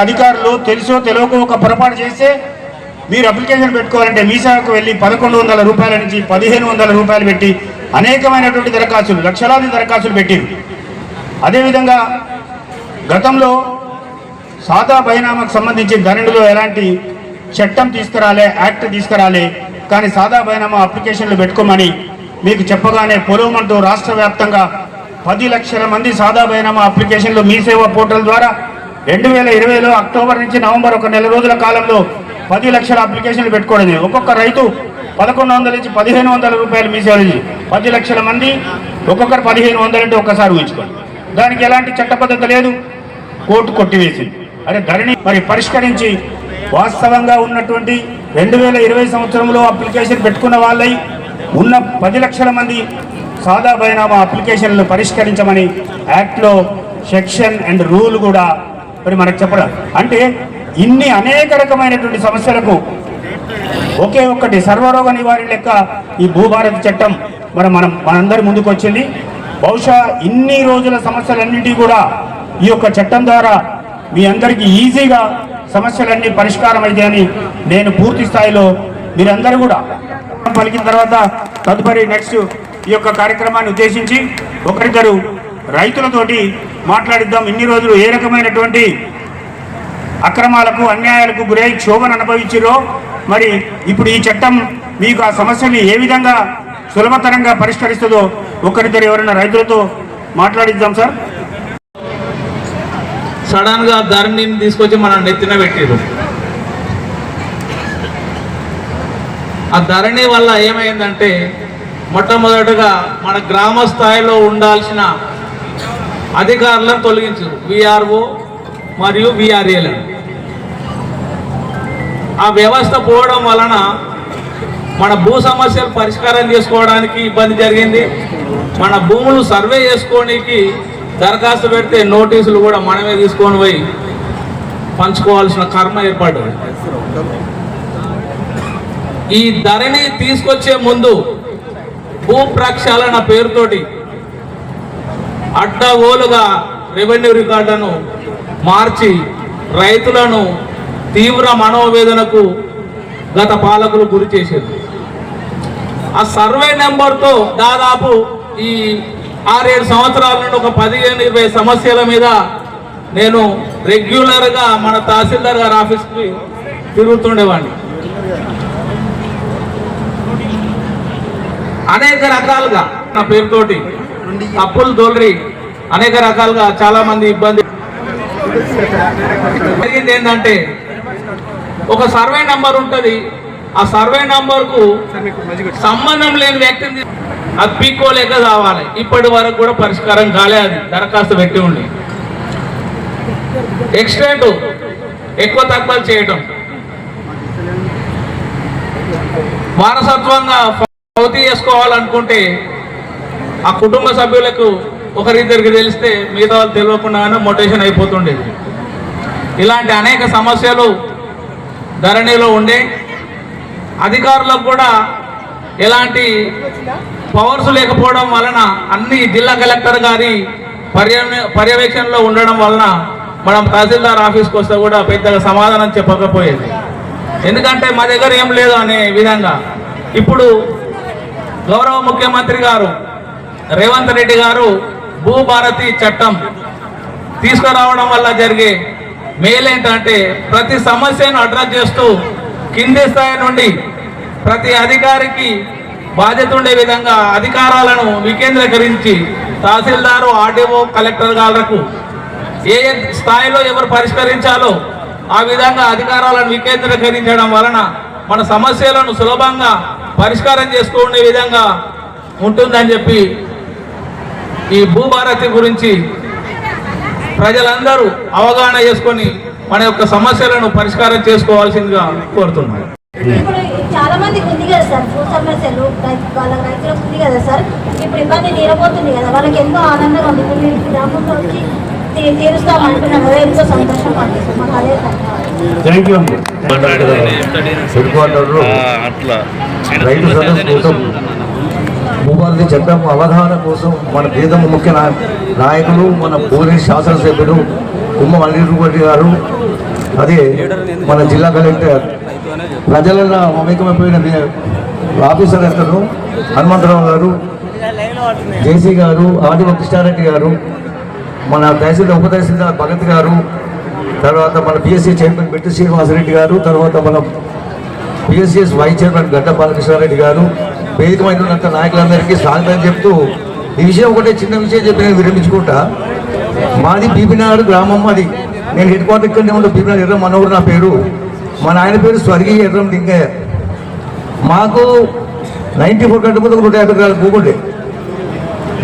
అధికారులు తెలుసో తెలియకో ఒక పొరపాటు చేస్తే మీరు అప్లికేషన్ పెట్టుకోవాలంటే మీ సేవకు వెళ్ళి పదకొండు వందల రూపాయల నుంచి పదిహేను వందల రూపాయలు పెట్టి అనేకమైనటువంటి దరఖాస్తులు లక్షలాది దరఖాస్తులు పెట్టింది అదేవిధంగా గతంలో సాదా బైనామాకు సంబంధించి ధరణిలో ఎలాంటి చట్టం తీసుకురాలే యాక్ట్ తీసుకురాలే కానీ సాదా బైనామా అప్లికేషన్లు పెట్టుకోమని మీకు చెప్పగానే పొలవమంటూ రాష్ట్ర వ్యాప్తంగా పది లక్షల మంది సాదా బైనామా అప్లికేషన్లు మీ సేవ పోర్టల్ ద్వారా రెండు వేల ఇరవైలో అక్టోబర్ నుంచి నవంబర్ ఒక నెల రోజుల కాలంలో పది లక్షల అప్లికేషన్లు పెట్టుకోవడం ఒక్కొక్క రైతు పదకొండు వందల నుంచి పదిహేను వందల రూపాయలు మీ సేవ నుంచి పది లక్షల మంది ఒక్కొక్కరు పదిహేను వందలు అంటే ఒక్కసారి ఊహించుకోండి. దానికి ఎలాంటి చట్టబద్ధత లేదు. కోర్టు కొట్టివేసింది. అరే ధరణి మరి పరిష్కరించి వాస్తవంగా ఉన్నటువంటి రెండు వేల ఇరవై సంవత్సరంలో అప్లికేషన్ పెట్టుకున్న వాళ్ళై ఉన్న పది లక్షల మంది సాదా బైనామా అప్లికేషన్లు పరిష్కరించమని యాక్ట్లో సెక్షన్ అండ్ రూల్ కూడా మరి మనకు చెప్పడం అంటే ఇన్ని అనేక రకమైనటువంటి సమస్యలకు ఒకే ఒక్కటి సర్వరోగ నివారణ లెక్క ఈ భూభారత చట్టం మరి మనం మనందరి ముందుకు వచ్చింది. బహుశా ఇన్ని రోజుల సమస్యలన్నింటినీ కూడా ఈ యొక్క చట్టం ద్వారా మీ అందరికీ ఈజీగా సమస్యలన్నీ పరిష్కారం అవుతాయని నేను పూర్తి స్థాయిలో మీరందరూ కూడా పలికిన తర్వాత తదుపరి నెక్స్ట్ ఈ యొక్క కార్యక్రమాన్ని ఉద్దేశించి ఒకరిద్దరు రైతులతోటి మాట్లాడిద్దాం. ఇన్ని రోజులు ఏ రకమైనటువంటి అక్రమాలకు అన్యాయాలకు గురై క్షోభను అనుభవించిరో మరి ఇప్పుడు ఈ చట్టం మీకు ఆ సమస్యని ఏ విధంగా సులభతరంగా పరిష్కరిస్తుందో ఒకరిద్దరు ఎవరైనా రైతులతో మాట్లాడిద్దాం సార్. సడన్గా ధరణిని తీసుకొచ్చి మన నెత్తిన పెట్టారు ఆ ధరణి వల్ల ఏమైందంటే మొట్టమొదటగా మన గ్రామ స్థాయిలో ఉండాల్సిన అధికారులను తొలగించారు. విఆర్ఓ మరియు విఆర్ఏలను ఆ వ్యవస్థ పోవడం వలన మన భూ సమస్యలు పరిష్కారం చేసుకోవడానికి ఇబ్బంది జరిగింది. మన భూములు సర్వే చేసుకోనికి దరఖాస్తు పెడితే నోటీసులు కూడా మనమే తీసుకొని పోయి పంచుకోవాల్సిన కర్మ ఏర్పాటు ఈ ధరని తీసుకొచ్చే ముందు భూ ప్రక్షాళన పేరుతోటి అడ్డగోలుగా రెవెన్యూ రికార్డులను మార్చి రైతులను తీవ్ర మనోవేదనకు గత పాలకులు గురి చేసేది ఆ సర్వే నెంబర్తో దాదాపు ఈ ఆరేడు సంవత్సరాల నుండి ఒక పదిహేను ఇరవై సమస్యల మీద నేను రెగ్యులర్గా మన తహసీల్దార్ గారి ఆఫీస్కి తిరుగుతుండేవాడిని. అనేక రకాలుగా నా పేరుతోటి తప్పులు తోలరి అనేక రకాలుగా చాలా మంది ఇబ్బంది. జరిగింది ఏంటంటే ఒక సర్వే నంబర్ ఉంటుంది. ఆ సర్వే నంబర్కు సంబంధం లేని వ్యక్తిని అది పీక్కోలేక కావాలి ఇప్పటి వరకు కూడా పరిష్కారం కాలే అది దరఖాస్తు పెట్టి ఉండి. ఎక్స్టెంట్ ఎక్కువ తక్కువ చేయటం. వారసత్వంగా పౌతి చేసుకోవాలనుకుంటే ఆ కుటుంబ సభ్యులకు ఒకరిద్దరికి తెలిస్తే మిగతా వాళ్ళు తెలియకుండానే మొటేషన్ అయిపోతుండేది. ఇలాంటి అనేక సమస్యలు ధరణిలో ఉండే అధికారులకు కూడా ఎలాంటి పవర్స్ లేకపోవడం వలన అన్ని జిల్లా కలెక్టర్ గారి పర్యవే పర్యవేక్షణలో ఉండడం వలన మనం తహసీల్దార్ ఆఫీస్కి వస్తే కూడా పెద్దగా సమాధానం చెప్పకపోయేది. ఎందుకంటే మా దగ్గర ఏం లేదు అనే విధంగా. ఇప్పుడు గౌరవ ముఖ్యమంత్రి గారు రేవంత్ రెడ్డి గారు భూభారతి చట్టం తీసుకురావడం వల్ల జరిగే మేలేంటంటే ప్రతి సమస్యను అడ్రస్ చేస్తూ కింది స్థాయి నుండి ప్రతి అధికారికి బాధ్యత ఉండే విధంగా అధికారాలను వికేంద్రీకరించి తహసీల్దారు ఆర్డీఓ కలెక్టర్ గారులకు ఏ ఏ స్థాయిలో ఎవరు పరిష్కరించాలో ఆ విధంగా అధికారాలను వికేంద్రీకరించడం వలన మన సమస్యలను సులభంగా పరిష్కారం చేసుకునే విధంగా ఉంటుందని చెప్పి ఈ భూభారతి గురించి ప్రజలందరూ అవగాహన చేసుకొని మన యొక్క సమస్యలను పరిష్కారం చేసుకోవాల్సిందిగా కోరుతున్నాను. ఇప్పుడు చాలా మందికి ఉంది కదా సార్ భూ సమస్యలు వాళ్ళ రైతులకు ఉంది కదా సార్? ఇప్పుడు ఇబ్బంది తీరబోతుంది కదా వాళ్ళకి ఎంతో ఆనందంగా ఉంది. ఇప్పుడు మీరు గ్రామంలో వచ్చి తీరుస్తాం అంటున్నాం కదా ఎంతో సంతోషం పడుతుంది మాకు అదే అట్లా. రైతు సదస్సు కోసం భూభారతి చట్టం అవగాహన కోసం మన పేదము ముఖ్య నాయకులు మన పోలీస్ శాసనసభ్యుడు కుమ్మ మల్లిరెడ్డి గారు అదే మన జిల్లా కలెక్టర్ ప్రజలలో మమేకమైపోయిన ఆఫీసర్ అతను హనుమంతరావు గారు జేసీ గారు ఆదివ కృష్ణారెడ్డి గారు మన తహసీల్దార్ ఉప తహసీల్దార్ భగత్ గారు తర్వాత మన పిఎస్సీ చైర్మన్ బెట్టి శ్రీనివాసరెడ్డి గారు తర్వాత మన పిఎస్సిఎస్ వైస్ చైర్మన్ గడ్డ బాలకృష్ణారెడ్డి గారు వేదికమైన నాయకులందరికీ స్వాగతం చెప్తూ ఈ విషయం ఒకటే చిన్న విషయం చెప్పి నేను విరమించుకుంటా. మాది బీబీనాడు గ్రామం అది నేను హెడ్ క్వార్టర్ ఇక్కడనే ఉండే బీబీనాడు ఎర్రం మనోహర్ నా పేరు. మా నాయన పేరు స్వర్గీయ ఎర్రం లింగయ్య. మాకు నైంటీ ఫోర్ కంటే ముందు ఒక నూట యాభై ఎకరాల భూమి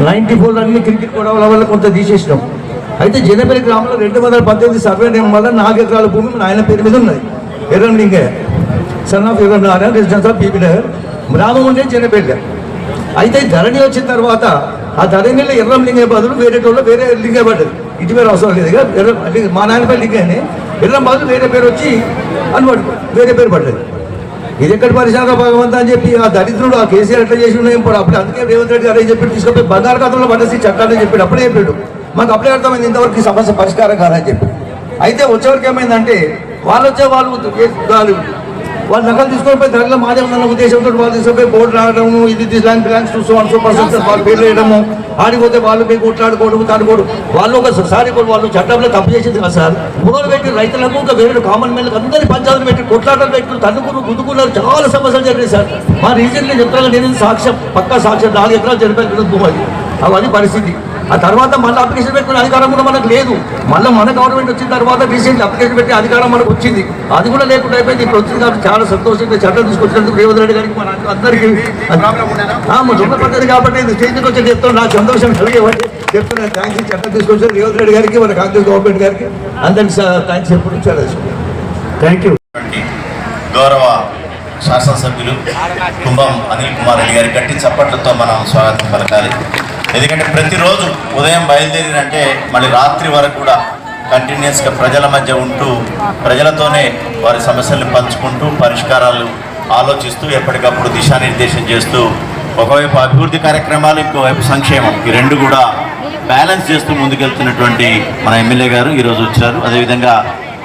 నైంటీ ఫోర్ అన్ని క్రికెట్ గొడవల వల్ల కొంత తీసేసినాం. అయితే జనపల్లి గ్రామంలో రెండు వందల పద్దెనిమిది సర్వే నేమ్ వల్ల నాలుగు ఎకరాల భూమి నాయన పేరు మీద ఉన్నది. Erram Lingaiah. Son of Erram Narayana residence of Bibinagar గ్రామం ఉంటే జనపల్లి అయితే ధరణి వచ్చిన తర్వాత ఆ ధరణిలో ఎర్రం లింగయ్య బదులు వేరే వాళ్ళు వేరే లింగయ్య పడ్డది ఇటు పేరు అవసరం లేదు ఎర్ర ఎర్రం మా నాయనపై పేరు లింగయ్యని ఎర్రం బదులు వేరే పేరు వచ్చి అనమాట వేరే పేరు పడ్డది. ఇది ఎక్కడ పరిశాఖ భగవంత అని చెప్పి ఆ దరిద్రుడు ఆ కేసీఆర్ ఎట్లా చేసి ఉన్నాయి ఇప్పుడు అప్పుడు అందుకే రేవంత్ రెడ్డి గారు ఏం చెప్పి తీసుకుపోయి బంగాళాఖాతంలో పడేసి చట్టాలని చెప్పాడు. అప్పుడే చెప్పాడు. మాకు అప్పుడే అర్థమైంది ఇంతవరకు సమస్య పరిష్కారం కాదని చెప్పి. అయితే వచ్చేవరకు ఏమైందంటే వాళ్ళు వచ్చే వాళ్ళు వాళ్ళు నగలు తీసుకొని పోయి ధరలో మాదే ఉందన్న ఉద్దేశంతో వాళ్ళు తీసుకుపోయి బోర్డు రావడము ఇది this blanks two one super sensor వాళ్ళు పేర్లు వేయడము ఆడిపోతే వాళ్ళు పోయి కొట్లాడుకోవడం తాడుకోవడం వాళ్ళు ఒకసారి కూడా వాళ్ళు చట్టంలో తప్పు చేసింది కదా సార్. గొడవలు పెట్టి రైతులకు ఇంకా వేరే కామన్ మెన్లకు అందరి పంచాయతీలు పెట్టి కొట్లాటలు పెట్టుకుని తన్నుకున్నారు గుద్దుకున్నారు. చాలా సమస్యలు జరిగాయి సార్. మా రీసెంట్లీ చెప్తాను నేను సాక్ష్యం పక్కా సాక్ష్యం. నాలుగు ఎకరాలు జరిపాను భూమి అవన్నీ పరిస్థితి. ఆ తర్వాత మళ్ళీ అప్లికేషన్ పెట్టుకునే అధికారం కూడా మనకు లేదు. మళ్ళీ మన గవర్నమెంట్ వచ్చిన తర్వాత రీసెంట్ అప్లికేషన్ పెట్టి అధికారం మనకు వచ్చింది. అది కూడా లేకుండా అయిపోయింది. ఇప్పుడు వచ్చింది కాబట్టి చాలా సంతోషంగా చట్టం తీసుకొచ్చినందుకు రేవంత్ రెడ్డి గారికి మన అందరికీ పద్ధతి కాబట్టి స్టేజ్కి వచ్చి చెప్తాను నాకు సంతోషం కలిగేవాడి చెప్తున్నాను థ్యాంక్స్ చట్టం తీసుకొచ్చారు రేవంత్ రెడ్డి గారికి మన కాంగ్రెస్ గవర్నమెంట్ గారికి. అందరికి థ్యాంక్స్ ఎప్పుడు థ్యాంక్ యూ గౌరవ శాసనసభ్యులు కుంభం అనిల్ కుమార్ రెడ్డి గారి గట్టి చప్పట్లతో మనం స్వాగతం పలకాలి. ఎందుకంటే ప్రతిరోజు ఉదయం బయలుదేరినంటే మళ్ళీ రాత్రి వరకు కూడా కంటిన్యూస్గా ప్రజల మధ్య ఉంటూ ప్రజలతోనే వారి సమస్యల్ని పంచుకుంటూ పరిష్కారాలు ఆలోచిస్తూ ఎప్పటికప్పుడు దిశానిర్దేశం చేస్తూ ఒకవైపు అభివృద్ధి కార్యక్రమాలు ఇంకోవైపు సంక్షేమం. ఈ రెండు కూడా బ్యాలెన్స్ చేస్తూ ముందుకెళ్తున్నటువంటి మన ఎమ్మెల్యే గారు ఈరోజు వచ్చారు. అదేవిధంగా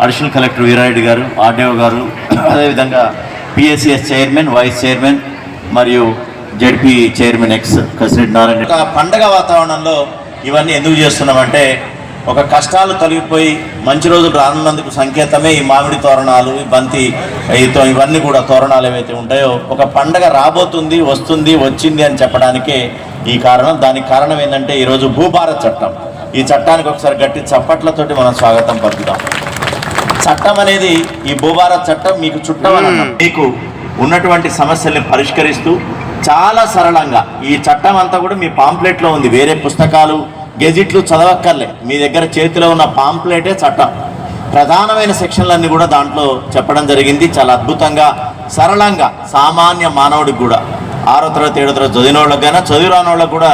అడిషనల్ కలెక్టర్ వీరారెడ్డి గారు ఆర్డీఓ గారు అదేవిధంగా పిఎస్సిఎస్ చైర్మన్ వైస్ చైర్మన్ మరియు ZP chairman ex Kasireddy Narayana ఒక పండగ వాతావరణంలో ఇవన్నీ ఎందుకు చేస్తున్నామంటే ఒక కష్టాలు తొలగిపోయి మంచి రోజులు రానున్నందుకు సంకేతమే ఈ మామిడి తోరణాలు ఈ బంతి ఇవన్నీ కూడా తోరణాలు ఏవైతే ఉంటాయో ఒక పండగ రాబోతుంది వస్తుంది వచ్చింది అని చెప్పడానికే ఈ కారణం. దానికి కారణం ఏంటంటే ఈరోజు భూభారత్ చట్టం. ఈ చట్టానికి ఒకసారి గట్టి చప్పట్లతోటి మనం స్వాగతం పలుకుతాం చట్టం అనేది ఈ భూభారత్ చట్టం మీకు చుట్టమని అన్నాం. మీకు ఉన్నటువంటి సమస్యల్ని పరిష్కరిస్తూ చాలా సరళంగా. ఈ చట్టం అంతా కూడా మీ పాంప్లెట్లో ఉంది. వేరే పుస్తకాలు గెజిట్లు చదవక్కర్లే. మీ దగ్గర చేతిలో ఉన్న పాంప్లెటే చట్టం. ప్రధానమైన సెక్షన్లన్నీ కూడా దాంట్లో చెప్పడం జరిగింది. చాలా అద్భుతంగా సరళంగా సామాన్య మానవుడికి కూడా. ఆరో తరగతి ఏడో తరగతి చదివిన వాళ్ళకి కానీ చదివి వాళ్ళకి కూడా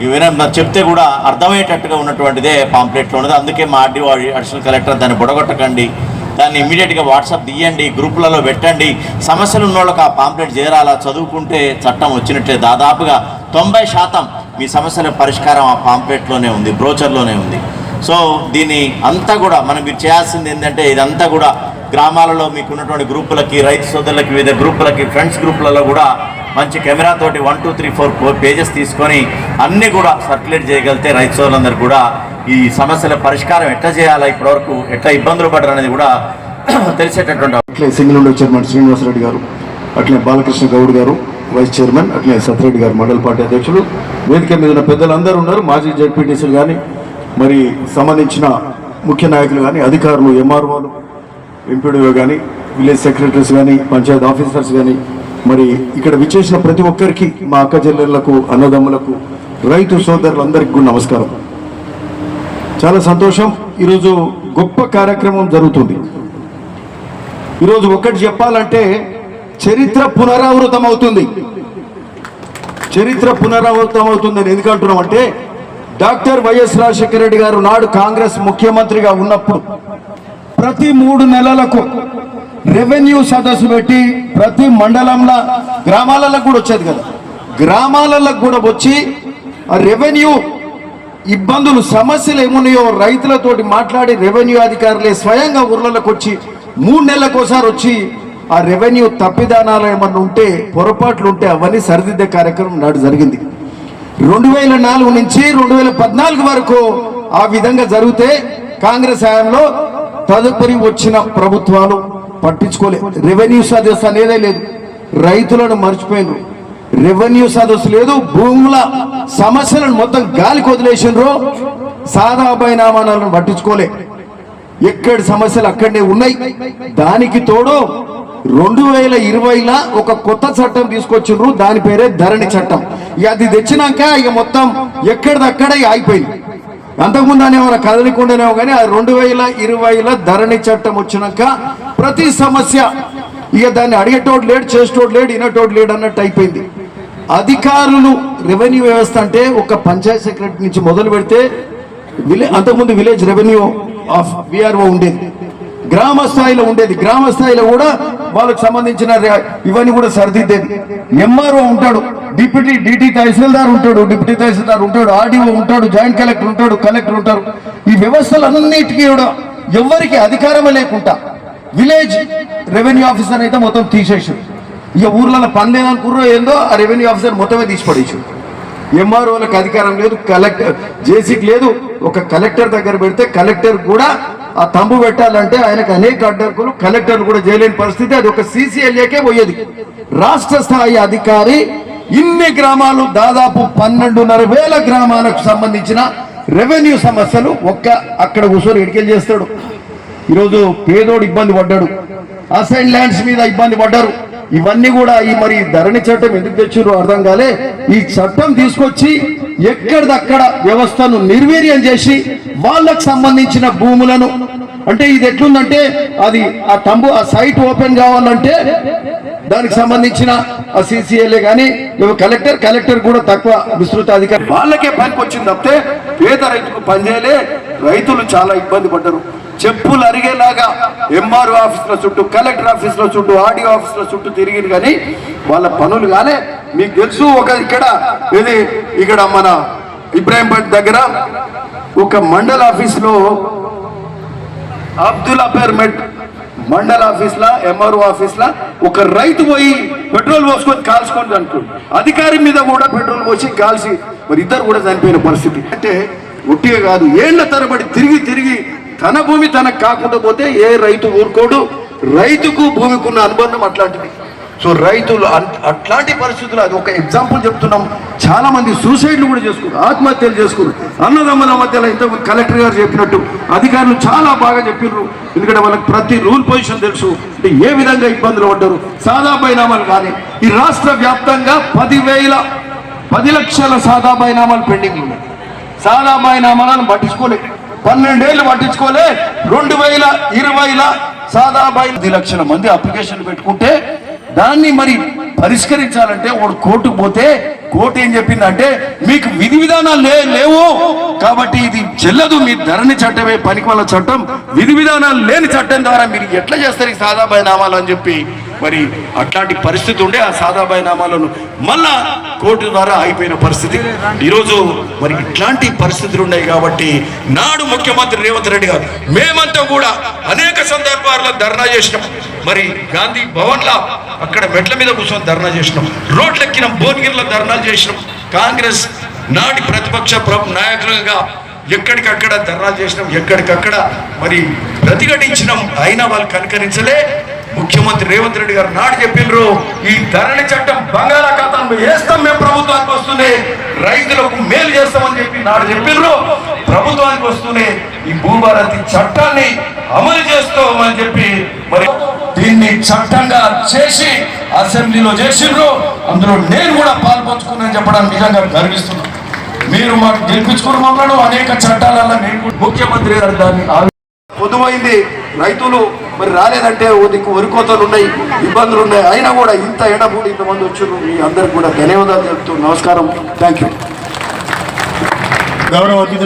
విన చెప్తే కూడా అర్థమయ్యేటట్టుగా ఉన్నటువంటిదే పాంప్లెట్లో ఉన్నది. అందుకే మా ఆర్డీఓ అడిషనల్ కలెక్టర్ దాన్ని బుడగొట్టకండి. దాన్ని ఇమీడియట్గా వాట్సాప్ తీయండి గ్రూపులలో పెట్టండి. సమస్యలు ఉన్న వాళ్ళకి ఆ పాంప్లెట్ చేరాలా? చదువుకుంటే చట్టం వచ్చినట్లే దాదాపుగా తొంభై శాతం మీ సమస్యల పరిష్కారం ఆ పాంప్లెట్లోనే ఉంది బ్రోచర్లోనే ఉంది. సో దీన్ని అంతా కూడా మనం మీరు చేయాల్సింది ఏంటంటే ఇదంతా కూడా గ్రామాలలో మీకు ఉన్నటువంటి గ్రూపులకి రైతు సోదరులకి వివిధ గ్రూపులకి ఫ్రెండ్స్ గ్రూపులలో కూడా మంచి కెమెరా తోటి one two three four four pages తీసుకొని అన్నీ కూడా సర్క్యులేట్ చేయగలిగితే రైతు సోదరులందరూ కూడా ఈ సమస్యల పరిష్కారం ఎట్లా చేయాలా ఇప్పటివరకు ఎట్లా ఇబ్బందులు పడరు అనేది కూడా తెలిసేటటువంటి అట్లే సింగిల్ విండో చైర్మన్ శ్రీనివాసరెడ్డి గారు అట్లే బాలకృష్ణ గౌడ్ గారు వైస్ చైర్మన్ అట్లే సత్యరెడ్డి గారు మండల పార్టీ అధ్యక్షులు. వేదిక మీద ఉన్న పెద్దలందరూ ఉన్నారు. మాజీ జడ్పీటీసీలు కానీ మరి సంబంధించిన ముఖ్య నాయకులు కానీ అధికారులు ఎంఆర్ఓలు ఎంపీడీఓ కానీ విలేజ్ సెక్రటరీస్ కానీ పంచాయత్ ఆఫీసర్స్ కానీ మరి ఇక్కడ విచ్చేసిన ప్రతి ఒక్కరికి మా అక్క చెల్లెళ్ళకు అన్నదమ్ములకు రైతు సోదరులందరికీ కూడా నమస్కారం. చాలా సంతోషం. ఈరోజు గొప్ప కార్యక్రమం జరుగుతుంది. ఈరోజు ఒకటి చెప్పాలంటే చరిత్ర పునరావృతం అవుతుంది. చరిత్ర పునరావృతం అవుతుందని ఎందుకు అంటున్నామంటే డాక్టర్ వైఎస్ రాజశేఖర రెడ్డి గారు నాడు కాంగ్రెస్ ముఖ్యమంత్రిగా ఉన్నప్పుడు ప్రతి మూడు నెలలకు రెవెన్యూ సదస్సు పెట్టి ప్రతి మండలంలో గ్రామాలలో కూడా వచ్చేది కదా. గ్రామాలలో కూడా వచ్చి ఆ రెవెన్యూ ఇబ్బందులు సమస్యలు ఏమున్నాయో రైతులతోటి మాట్లాడి రెవెన్యూ అధికారులే స్వయంగా ఊర్లలోకి వచ్చి మూడు నెలలకు ఒకసారి వచ్చి ఆ రెవెన్యూ తప్పిదానాలు ఏమన్నా ఉంటే పొరపాట్లు ఉంటే అవన్నీ సరిదిద్దే కార్యక్రమం నాడు జరిగింది. రెండు వేల నాలుగు నుంచి రెండు వేల పద్నాలుగు వరకు ఆ విధంగా జరిగితే కాంగ్రెస్ హయాంలో తదుపరి వచ్చిన ప్రభుత్వాలు పట్టించుకోలే. రెవెన్యూ సదస్సు అనేదే లేదు. రైతులను మర్చిపోయినరు. రెవెన్యూ సదస్సు లేదు. భూముల సమస్యలను మొత్తం గాలికి వదిలేసినరు. సాదా బైనామానాలను పట్టించుకోలే. ఎక్కడి సమస్యలు అక్కడనే ఉన్నాయి. దానికి తోడు రెండు వేల ఇరవైలా ఒక కొత్త చట్టం తీసుకొచ్చిండ్రు. దాని పేరే ధరణి చట్టం. ఇక అది తెచ్చినాక ఇక మొత్తం ఎక్కడిదక్కడే ఆగిపోయింది. అంతకుముందు అనేవారు కదలికుండానేమో కానీ ఆ రెండు వేల ఇరవైలో ధరణి చట్టం వచ్చినాక ప్రతి సమస్య ఇక దాన్ని అడిగేటోడు లేడు చేసేటోడు లేడు వినేటోడు లేడు అన్నట్టు అయిపోయింది. అధికారులు రెవెన్యూ వ్యవస్థ అంటే ఒక పంచాయత్ సెక్రటరీ నుంచి మొదలు పెడితే విలే అంతకుముందు విలేజ్ రెవెన్యూ ఆఫ్ విఆర్ఓ ఉండేది. గ్రామ స్థాయిలో ఉండేది. గ్రామ స్థాయిలో కూడా వాళ్ళకి సంబంధించిన ఇవన్నీ కూడా సరిదిద్దేది. ఎంఆర్ఓ ఉంటాడు. డిప్యూటీ డిటి తహసీల్దార్ ఉంటాడు డిప్యూటీ తహసీల్దార్ ఉంటాడు ఆర్డీఓ ఉంటాడు జాయింట్ కలెక్టర్ ఉంటాడు కలెక్టర్ ఉంటారు. ఈ వ్యవస్థలన్నిటికీ కూడా ఎవరికి అధికారమే లేకుండా విలేజ్ రెవెన్యూ ఆఫీసర్ అయితే మొత్తం తీసేసాడు ఇక ఊర్లలో పని లేదనుకుర్రో ఏందో ఆ రెవెన్యూ ఆఫీసర్ మొత్తమే తీసి ఎంఆర్ఓలకు అధికారం లేదు కలెక్టర్ జేసీకి లేదు ఒక కలెక్టర్ దగ్గర పెడితే కలెక్టర్ కూడా ఆ తంబు పెట్టాలంటే ఆయనకు అనేక అడ్డంకులు కలెక్టర్ కూడా చేయలేని పరిస్థితి అది ఒక సీసీఎల్ఏకే పోయేది. రాష్ట్ర స్థాయి అధికారి ఇన్ని గ్రామాలు దాదాపు పన్నెండున్నర వేల గ్రామాలకు సంబంధించిన రెవెన్యూ సమస్యలు ఒక్క అక్కడ కూర్చొని ఎడికెళ్ళి చేస్తాడు. ఈరోజు పేదోడు ఇబ్బంది పడ్డాడు. అసైన్ ల్యాండ్స్ మీద ఇబ్బంది పడ్డారు. ఇవన్నీ కూడా ఈ మరి ధరణి చట్టం ఎందుకు తెచ్చారో అర్థం కాలే. ఈ చట్టం తీసుకొచ్చి ఎక్కడిదక్కడ వ్యవస్థను నిర్వీర్యం చేసి వాళ్ళకు సంబంధించిన భూములను అంటే ఇది ఎట్లుందంటే అది ఆ తంబు ఆ సైట్ ఓపెన్ కావాలంటే దానికి సంబంధించిన ఆ సిసిఎల్ఏ కానీ కలెక్టర్ కలెక్టర్ కూడా తక్కువ విస్తృత అధికారి. వాళ్ళకే పనికి వచ్చింది తప్పితే పేద రైతుకు పనిచేయలే రైతులు చాలా ఇబ్బంది పడ్డారు. చెప్పులు అరిగేలాగా ఎంఆర్ఓ ఆఫీసుల చుట్టూ కలెక్టర్ ఆఫీసుల చుట్టూ ఆర్డీఓ ఆఫీసుల చుట్టూ తిరిగింది కానీ వాళ్ళ పనులు కాలే. మీకు తెలుసు ఒక ఇక్కడ ఇది ఇక్కడ మన ఇబ్రాహీంపేట దగ్గర ఒక మండల ఆఫీస్లో అబ్దుల్ అపేర్మెంట్ మండల ఆఫీస్లా ఎంఆర్ఓ ఆఫీస్లా ఒక రైతు పోయి పెట్రోల్ పోసుకొని కాల్చుకొని అనుకోండి. అధికారి మీద కూడా పెట్రోల్ పోసి కాల్చి మరి ఇద్దరు కూడా చనిపోయిన పరిస్థితి. అంటే ఒట్టిగా కాదు ఏళ్ళ తరబడి తిరిగి తిరిగి తన భూమి తనకు కాకుండా పోతే ఏ రైతు ఊరుకోడు. రైతుకు భూమికి ఉన్న అనుబంధం అట్లాంటిది. సో రైతులు అట్లాంటి పరిస్థితులు అది ఒక ఎగ్జాంపుల్ చెప్తున్నాం. చాలా మంది సూసైడ్లు కూడా చేసుకున్నారు. ఆత్మహత్యలు చేసుకున్నారు. అన్నదమ్ముల మధ్యలో ఇంత కలెక్టర్ గారు చెప్పినట్టు అధికారులు చాలా బాగా చెప్పిర్రు. ఎందుకంటే వాళ్ళకి ప్రతి రూల్ పొజిషన్ తెలుసు. అంటే ఏ విధంగా ఇబ్బందులు పడ్డారు. సాదా పరిణామాలు కానీ ఈ రాష్ట్ర వ్యాప్తంగా పదివేల పది లక్షల సాదా పరిణామాలు పెండింగ్ ఉన్నాయి. సాదా పరిణామాలను పట్టించుకోలేదు పన్నెండేళ్ళు పట్టించుకోలే. రెండు వేల ఇరవైల సాదా పది లక్షల మంది అప్లికేషన్ పెట్టుకుంటే దాన్ని మరి పరిష్కరించాలంటే వాడు కోర్టుకు పోతే కోర్టు ఏం చెప్పిందంటే మీకు విధి విధానాలు లే లేవు. కాబట్టి ఇది చెల్లదు. మీ ధరణి చట్టమే పనికి వాళ్ళ చట్టం. విధి విధానాలు లేని చట్టం ద్వారా మీరు ఎట్లా చేస్తారు ఈ సాదాబాయి నామాలు? అని చెప్పి మరి అట్లాంటి పరిస్థితి ఉండే ఆ సాదాబాయి నామాలను మళ్ళా కోర్టు ద్వారా అయిపోయిన పరిస్థితి. ఈరోజు మరి ఇట్లాంటి పరిస్థితులు ఉన్నాయి కాబట్టి నాడు ముఖ్యమంత్రి రేవంత్ రెడ్డి గారు మేమంతా కూడా అనేక సందర్భాల్లో ధర్నా చేసినాం. మరి గాంధీ భవన్లా అక్కడ మెట్ల మీద కూర్చొని ధర్నా చేసినాం. రోడ్లెక్కిన భువనగిరిలో ధర్నాలు చేసినాం. కాంగ్రెస్ నాటి ప్రతిపక్ష నాయకులుగా ఎక్కడికక్కడ ధర్నాలు చేసినాం ఎక్కడికక్కడ మరి ప్రతిఘటించినాం. అయినా వాళ్ళు కనుకరించలే ముఖ్యమంత్రి రేవంత్ రెడ్డి గారు నాడు చెప్పిండ్రు ఈ ధరణి చట్టం బంగాళాఖాతంలో వేస్తాం మేము ప్రభుత్వానికి వస్తుంది రైతులకు మేలు చేస్తామని చెప్పి నాడు చెప్పిండ్రు. ప్రభుత్వానికి వస్తూనే ఈ భూభారతి చట్టాన్ని అమలు చేస్తామని చెప్పి మరి దీన్ని చట్టంగా చేసి అసెంబ్లీలో చేసిండ్రు. అందులో నేను కూడా పాల్పంచుకున్నాను చెప్పడానికి నిజంగా గర్విస్తున్నాను మీరు మాకు గెలిపించుకున్న మమ్మల్ని అనేక చట్టాలలో నేను ముఖ్యమంత్రి గారు దాన్ని పొదువైంది. రైతులు మరి రాలేదంటే ఓ దిక్కు వరికోతలు ఉన్నాయి ఇబ్బందులు ఉన్నాయి. అయినా కూడా ఇంత ఎడబూడి ఇంతమంది వచ్చారు మీ అందరికి కూడా ధన్యవాదాలు చెప్తూ నమస్కారం. థ్యాంక్ యూ గౌరవ